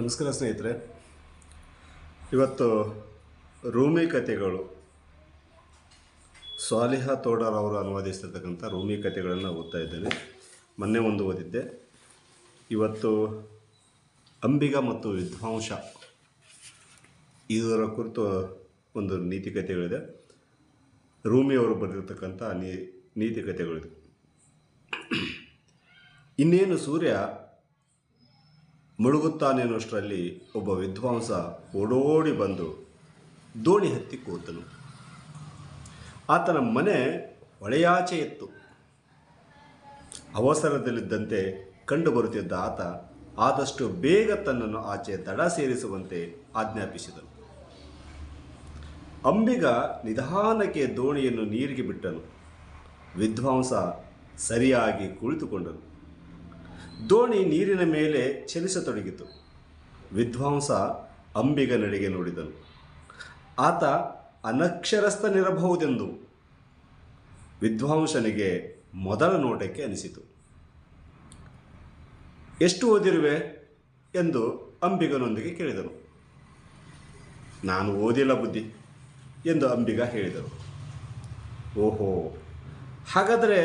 ನಮಸ್ಕಾರ ಸ್ನೇಹಿತರೆ. ಇವತ್ತು ರೂಮಿ ಕಥೆಗಳು, ಸ್ವಾಲಿಹ ತೋಡರ್ ಅವರು ಅನುವಾದಿಸಿರ್ತಕ್ಕಂಥ ರೂಮಿ ಕಥೆಗಳನ್ನು ಓದ್ತಾ ಇದ್ದೇನೆ ಮೊನ್ನೆ ಒಂದು ಓದಿದ್ದೆ. ಇವತ್ತು ಅಂಬಿಗ ಮತ್ತು ವಿದ್ವಾಂಸ, ಇದರ ಕುರಿತು ಒಂದು ನೀತಿ ಕಥೆಗಳಿದೆ. ರೂಮಿ ಅವರು ಬರೆದಿರ್ತಕ್ಕಂಥ ನೀ, ನೀತಿ ಕಥೆಗಳಿದೆ. ಇನ್ನೇನು ಸೂರ್ಯ ಮುಳುಗುತ್ತಾನೆನ್ನುವಷ್ಟರಲ್ಲಿ ಒಬ್ಬ ವಿದ್ವಾಂಸ ಓಡೋಡಿ ಬಂದು ದೋಣಿ ಹತ್ತಿ ಕೂತನು. ಆತನ ಮನೆ ಹೊಳೆಯಾಚೆ ಇತ್ತು. ಅವಸರದಲ್ಲಿದ್ದಂತೆ ಕಂಡುಬರುತ್ತಿದ್ದ ಆತ ಆದಷ್ಟು ಬೇಗ ತನ್ನನ್ನು ಆಚೆ ದಡ ಸೇರಿಸುವಂತೆ ಆಜ್ಞಾಪಿಸಿದನು. ಅಂಬಿಗ ನಿಧಾನಕ್ಕೆ ದೋಣಿಯನ್ನು ನೀರಿಗೆ ಬಿಟ್ಟನು. ವಿದ್ವಾಂಸ ಸರಿಯಾಗಿ ಕುಳಿತುಕೊಂಡನು. ದೋಣಿ ನೀರಿನ ಮೇಲೆ ಚಲಿಸತೊಡಗಿತು. ವಿದ್ವಾಂಸ ಅಂಬಿಗನಡೆಗೆ ನೋಡಿದನು. ಆತ ಅನಕ್ಷರಸ್ಥನಿರಬಹುದೆಂದು ವಿದ್ವಾಂಸನಿಗೆ ಮೊದಲ ನೋಟಕ್ಕೆ ಅನಿಸಿತು. ಎಷ್ಟು ಓದಿರುವೆ? ಎಂದು ಅಂಬಿಗನೊಂದಿಗೆ ಕೇಳಿದನು. ನಾನು ಓದಿಲ್ಲ ಬುದ್ಧಿ, ಎಂದು ಅಂಬಿಗ ಹೇಳಿದರು ಓಹೋ, ಹಾಗಾದರೆ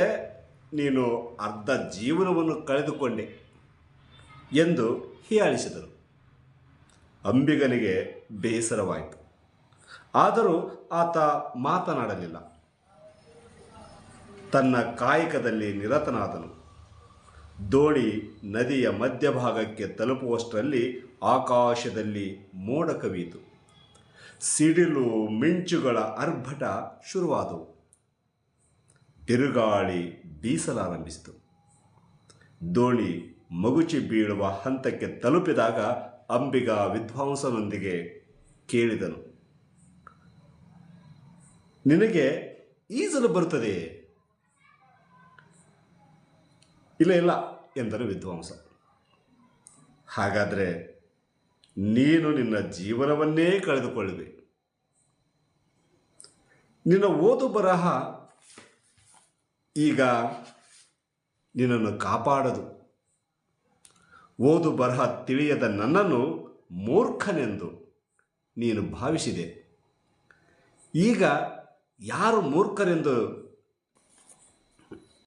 ನೀನು ಅರ್ಧ ಜೀವನವನ್ನು ಕಳೆದುಕೊಂಡೆ ಎಂದು ಹೀಯಾಳಿಸಿದರು. ಅಂಬಿಗನಿಗೆ ಬೇಸರವಾಯಿತು. ಆದರೂ ಆತ ಮಾತನಾಡಲಿಲ್ಲ. ತನ್ನ ಕಾಯಕದಲ್ಲಿ ನಿರತನಾದನು. ದೋಣಿ ನದಿಯ ಮಧ್ಯಭಾಗಕ್ಕೆ ತಲುಪುವಷ್ಟರಲ್ಲಿ ಆಕಾಶದಲ್ಲಿ ಮೋಡ ಕವಿಯಿತು. ಸಿಡಿಲು ಮಿಂಚುಗಳ ಅರ್ಭಟ ಶುರುವಾದವು. ತಿರುಗಾಳಿ ಬೀಸಲಾರಂಭಿಸಿತು. ದೋಣಿ ಮಗುಚಿ ಬೀಳುವ ಹಂತಕ್ಕೆ ತಲುಪಿದಾಗ ಅಂಬಿಗ ವಿದ್ವಾಂಸನೊಂದಿಗೆ ಕೇಳಿದನು. ನಿನಗೆ ಈಜಲು ಬರುತ್ತದೆ ಇಲ್ಲ ಇಲ್ಲ ಎಂದರು ವಿದ್ವಾಂಸ. ಹಾಗಾದರೆ ನೀನು ನಿನ್ನ ಜೀವನವನ್ನೇ ಕಳೆದುಕೊಳ್ಳುವೆ. ನಿನ್ನ ಓದು ಬರಹ ಈಗ ನಿನ್ನನ್ನು ಕಾಪಾಡದು. ಓದು ಬರಹ ತಿಳಿಯದ ನನ್ನನ್ನು ಮೂರ್ಖನೆಂದು ನೀನು ಭಾವಿಸಿದೆ. ಈಗ ಯಾರು ಮೂರ್ಖರೆಂದು